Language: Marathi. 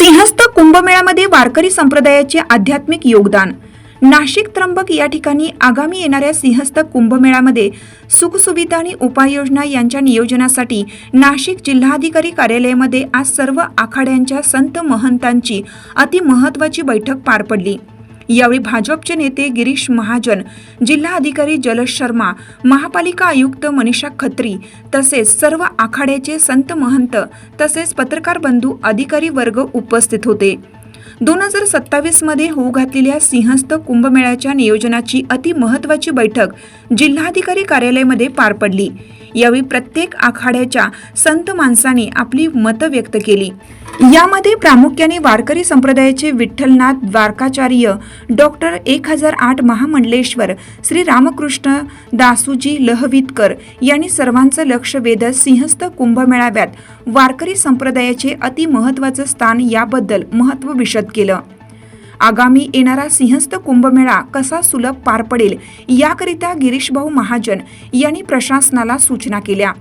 सिंहस्थ कुंभमेळ्यामध्ये वारकरी संप्रदायाचे आध्यात्मिक योगदान. नाशिक त्र्यंबक या ठिकाणी आगामी येणाऱ्या सिंहस्थ कुंभमेळ्यामध्ये सुखसुविधा आणि उपाययोजना यांच्या नियोजनासाठी नाशिक जिल्हाधिकारी कार्यालयामध्ये आज सर्व आखाड्यांच्या संत महंतांची अतिमहत्वाची बैठक पार पडली. यावेळी भाजपचे नेते गिरीश महाजन जिल्हाधिकारी जलश शर्मा महापालिका आयुक्त मनीषा खत्री तसेच सर्व आखाड्याचे संत महंत तसेच पत्रकार बंधू अधिकारी वर्ग उपस्थित होते. दोन हजार सत्तावीसमध्ये होऊ घातलेल्या सिंहस्थ कुंभमेळ्याच्या नियोजनाची अति महत्वाची बैठक जिल्हाधिकारी कार्यालयामध्ये पार पडली. यावेळी प्रत्येक आखाड्याच्या संत माणसाने आपली मतं व्यक्त केली. यामध्ये प्रामुख्याने वारकरी संप्रदायाचे विठ्ठलनाथ द्वारकाचार्य डॉक्टर एक हजार आठ महामंडलेश्वर श्री रामकृष्ण दासूजी लहवितकर यांनी सर्वांचं लक्ष वेधत सिंहस्थ कुंभमेळाव्यात वारकरी संप्रदायाचे अतिमहत्वाचं स्थान याबद्दल महत्त्व विशद केलं. आगामी येणारा सिंहस्थ कुंभमेळा कसा सुलभ पार पडेल याकरिता गिरीशभाऊ महाजन यांनी प्रशासनाला सूचना केल्या.